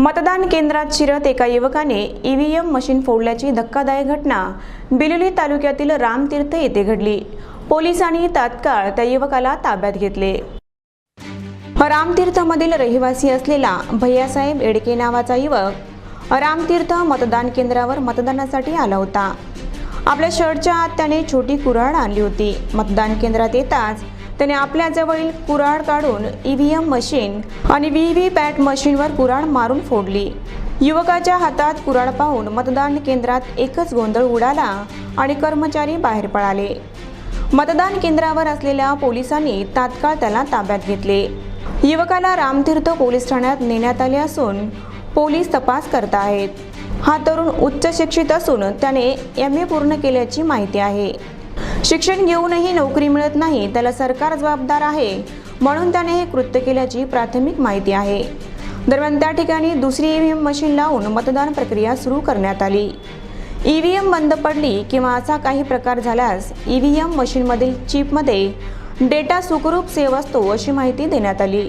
मतदान केंद्रात शिरत एका युवकाने ईव्हीएम मशीन फोडल्याची धक्कादायक घटना. बिलोली तालुक्यातील रामतीर्थ येथे घडली. पोलिसांनी तात्काळ त्या युवकाला ताब्यात घेतले. रामतीर्थमधील रहिवासी असलेला भैयासाहेब एडके नावाचा युवक रामतीर्थ मतदान केंद्रावर मतदानासाठी आला होता. आपल्या शर्टच्या आत त्याने छोटी कुऱ्हाड आणली होती. मतदान केंद्रात येताच त्याने आपल्याजवळील कुऱ्हाड काढून ईव्हीएम मशीन आणि व्ही व्ही पॅट मशीनवर कुऱ्हाड मारून फोडली. युवकाच्या हातात कुऱ्हाड पाहून मतदान केंद्रात एकच गोंधळ उडाला आणि कर्मचारी बाहेर पळाले मतदान केंद्रावर असलेल्या पोलिसांनी तात्काळ त्याला ताब्यात घेतले. युवकाला रामतीर्थ पोलीस ठाण्यात नेण्यात आले असून पोलीस तपास करत आहेत. हा तरुण उच्च शिक्षित असून त्याने एम ए पूर्ण केल्याची माहिती आहे. शिक्षण घेऊनही नोकरी मिळत नाही त्याला सरकार जबाबदार आहे. म्हणून त्याने हे कृत्य केल्याची प्राथमिक माहिती आहे. दरम्यान त्या ठिकाणी दुसरी ईव्हीएम मशीन लावून मतदान प्रक्रिया सुरू करण्यात आली. ईव्हीएम बंद पडली किंवा असा काही प्रकार झाल्यास ईव्हीएम मशीनमधील चिपमध्ये डेटा सुखरूप सेव असतो अशी माहिती देण्यात आली.